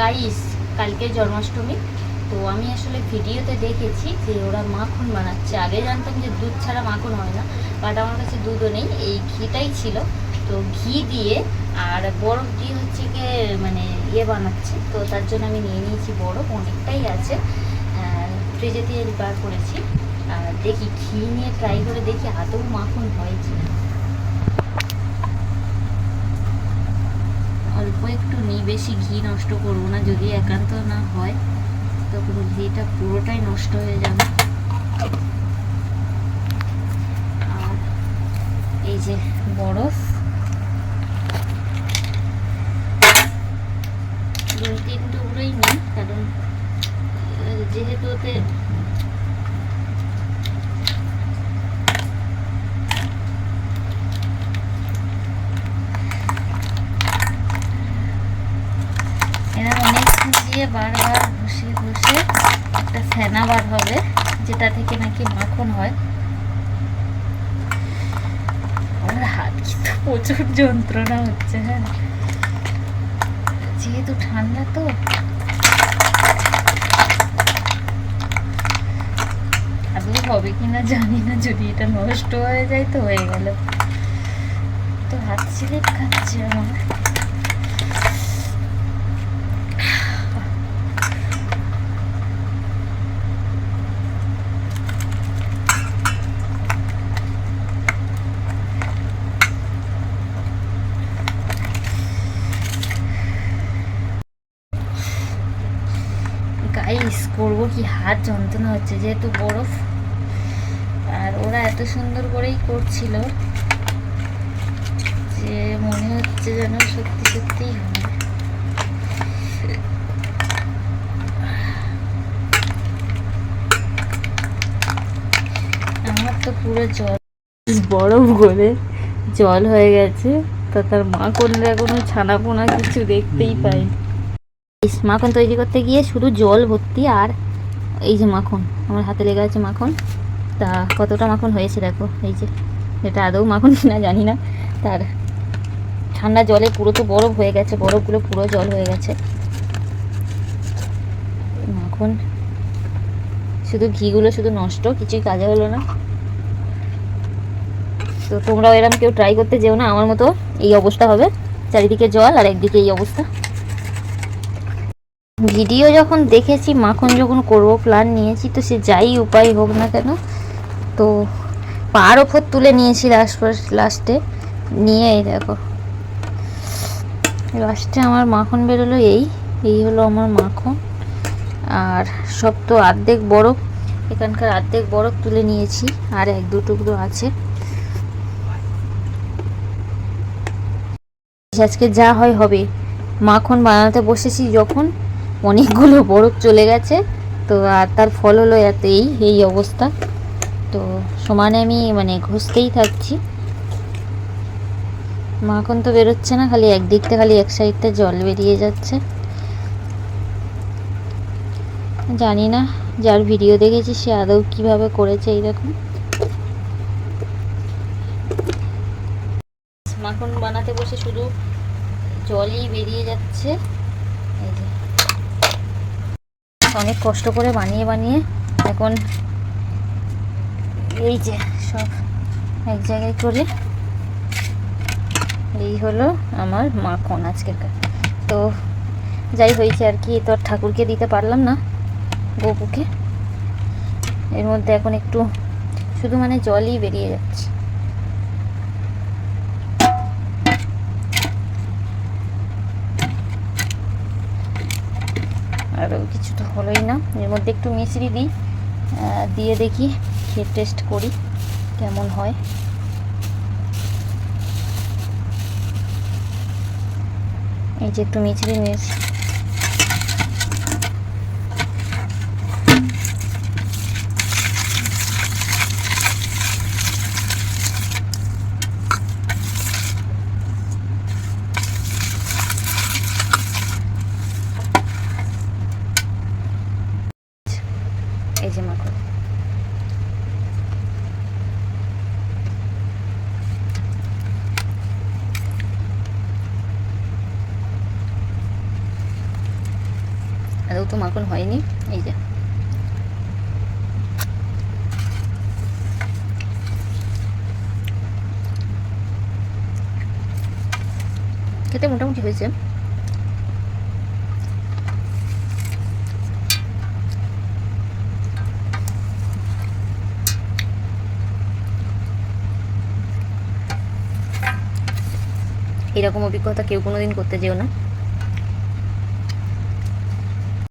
Guys, কালকে জন্মাষ্টমী, তো আমি আসলে ভিডিওতে দেখেছি যে ওরা মাখন বানাচ্ছে। আগে জানতাম যে দুধ ছাড়া মাখন হয় না বাট আমার কাছে দুধও নেই, এই ঘিটাই ছিল। তো ঘি দিয়ে আর বরফ দিয়ে হচ্ছে গিয়ে মানে ইয়ে বানাচ্ছে, তো তার জন্য আমি নিয়ে নিয়েছি বরফ, অনেকটাই আছে। ফ্রিজে দিয়ে বার করেছি। আর দেখি, ঘি নিয়ে ট্রাই করে দেখি আদৌ মাখন হয় কি না অল্প একটু নিই, বেশি ঘি নষ্ট করব না, যদি একান্ত না হয় তখন ঘিটা পুরোটাই নষ্ট হয়ে যাবে। আর এই যে বরফ দু তিন টুকরোই নিই কারণ আহ, যেহেতু ওতে এরা অনেকক্ষণ দিয়ে বারবার ঘষে ঘষে একটা ফেনা বার হবে, যেটা থেকে নাকি মাখন হয়। প্রচুর যন্ত্রণা হচ্ছে হ্যাঁ। যেহেতু ঠান্ডা তো। আদৌ হবে কিনা জানি না, যদি এটা নষ্ট হয়ে যায় তো হয়ে গেল। তো হাত স্লিপ খাচ্ছে আমার। গাইস করব কি হাত যন্ত্রণা হচ্ছে যেহেতু বরফ। আর ওরা এত সুন্দর করেই করছিল যে মনে হচ্ছে যেন সত্যি সত্যিই হবে। আমার তো পুরো জল বরফ গলে জল হয়ে গেছে তা তার মা করলে এখনও ছানা পোনা কিছু দেখতেই পাই মাখন তৈরি করতে গিয়ে শুধু জল ভর্তি আর এই যে মাখন, আমার হাতে লেগে আছে মাখন। তা কতটা মাখন হয়েছে দেখো, এই যে, এটা আদৌ মাখন কিনা জানি না। তার ঠান্ডা জলে পুরো তো বরফ হয়ে গেছে, বরফগুলো পুরো জল হয়ে গেছে। মাখন, শুধু ঘিগুলো শুধু নষ্ট, কিছুই কাজে হলো না। তো তোমরাও এরকম কেউ ট্রাই করতে যেও না, আমার মতো এই অবস্থা হবে। চারিদিকে জল আর একদিকে এই অবস্থা। ভিডিও যখন দেখেছি, মাখন যখন করব প্ল্যান নিয়েছি, তো সে যাই উপায় হোক না কেন, তো পার ওপর তুলে নিয়েছি লাস্ট লাস্টে নিয়ে এই দেখো। লাস্টে আমার মাখন বেরোলো, এই এই হলো আমার মাখন। আর সব তো অর্ধেক বরফ এখানকার অর্ধেক বরফ তুলে নিয়েছি, আর এক দু টুকরো আছে। আজকে যা হয় হবে, মাখন বানাতে বসেছি যখন অনেকগুলো বরফ চলে গেছে। তো আর তার ফল হলো এতেই এই এই অবস্থা। তো সমানে আমি মানে ঘষতেই থাকছি। মাখন তো বেরোচ্ছে না, খালি একদিকটা খালি এক সাইডটা জল বেরিয়ে যাচ্ছে। জানি না যার ভিডিও দেখেছি, সে আদৌ কীভাবে করেছে এইরকম। মাখন বানাতে বসে শুধু জলই বেরিয়ে যাচ্ছে। এই যে। অনেক কষ্ট করে বানিয়ে বানিয়ে এখন এই যে সব এক জায়গায় করে এই হলো আমার মাখন আজকের কা- তো যাই হয়েছে আর কি তো আর ঠাকুরকে দিতে পারলাম না, গোপুকে। এর মধ্যে এখন একটু শুধু মানে জলই বেরিয়ে যাচ্ছে আরও কিছু তো হলোই না। এর মধ্যে একটু মিশ্রি দিই দিয়ে দেখি, খেয়ে টেস্ট করি কেমন হয়। এই যে একটু মিছরি নিয়েছি এই যে মাখন আদৌ তো মাখন হয়নি, এই যে। খেতে মোটামুটি হয়েছে। এরকম অভিজ্ঞতা কেউ কোনোদিন করতে যেও না।